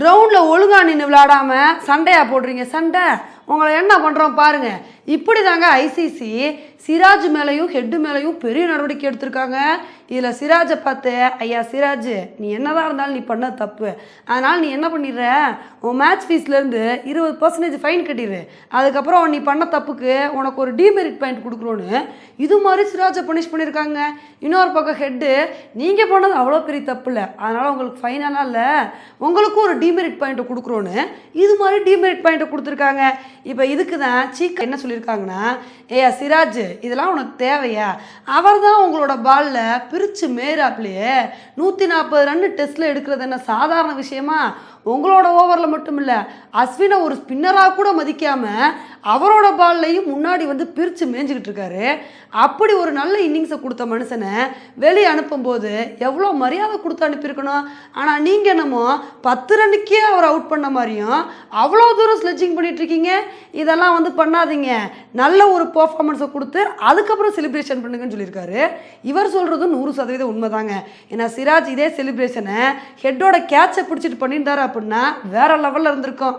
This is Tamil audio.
கிரவுண்டில் ஒழுங்கா நின்று விளாடாமல் சண்டையாக போடுறீங்க சண்டை. உங்களை என்ன பண்ணுறோம் பாருங்க. இப்படி தாங்க ஐசிசி சிராஜ் மேலேயும் ஹெட்டு மேலேயும் பெரிய நடவடிக்கை எடுத்திருக்காங்க. இதில் சிராஜை பார்த்து ஐயா சிராஜ் நீ என்னதான் இருந்தாலும் நீ பண்ண தப்பு. அதனால் நீ என்ன பண்ணிடுற? உன் மேட்ச் ஃபீஸ்லேருந்து இருபது பர்சன்டேஜ் ஃபைன் கட்டிடு அதுக்கப்புறம் நீ பண்ண தப்புக்கு உனக்கு ஒரு டிமெரிட் பாயிண்ட் கொடுக்குறோன்னு இது மாதிரி சிராஜை பனிஷ் பண்ணியிருக்காங்க. இன்னொரு பக்கம் ஹெட்டு நீங்கள் பண்ணது அவ்வளோ பெரிய தப்பு இல்லை. அதனால் உங்களுக்கு ஃபைனலாக இல்லை. உங்களுக்கும் ஒரு டிமெரிட் பாயிண்ட்டை கொடுக்குறோன்னு இது மாதிரி டிமெரிட் பாயிண்ட்டை கொடுத்துருக்காங்க. இப்போ இதுக்கு தான் சீக் என்ன சொல்லியிருக்காங்கன்னா ஏயா சிராஜ் இதெல்லாம் உனக்கு தேவையா? அவர் தான் உங்களோட பாலில் பிரித்து மேராப்லையே நூற்றி நாற்பது ரன் டெஸ்ட்டில் எடுக்கிறது என்ன சாதாரண விஷயமா? உங்களோட ஓவரில் மட்டும் இல்லை அஸ்வினை ஒரு ஸ்பின்னராக கூட மதிக்காமல் அவரோட பால்லையும் முன்னாடி வந்து பிரித்து மேய்ஞ்சிக்கிட்டு இருக்காரு. அப்படி ஒரு நல்ல இன்னிங்ஸை கொடுத்த மனுஷனை வெளியே அனுப்பும்போது எவ்வளோ மரியாதை கொடுத்து அனுப்பியிருக்கணும்? ஆனால் நீங்கள் என்னமோ பத்து ரன்னுக்கே அவர் அவுட் பண்ண மாதிரியும் அவ்வளோ தூரம் ஸ்லெட்சிங் பண்ணிகிட்ருக்கீங்க இதெல்லாம் வந்து பண்ணாதீங்க. நல்ல ஒரு பர்ஃபார்மன்ஸை கொடுத்து அதுக்கப்புறம் செலிப்ரேஷன் பண்ணுங்கன்னு சொல்லியிருக்காரு. இவர் சொல்கிறதும் நூறு சதவீதம் உண்மைதாங்க. ஏன்னா சிராஜ் இதே செலிப்ரேஷனை ஹெட்டோட கேட்சை பிடிச்சிட்டு பண்ணியிருந்தாரு அப்படின்னா வேற லெவலில் இருந்திருக்கும்.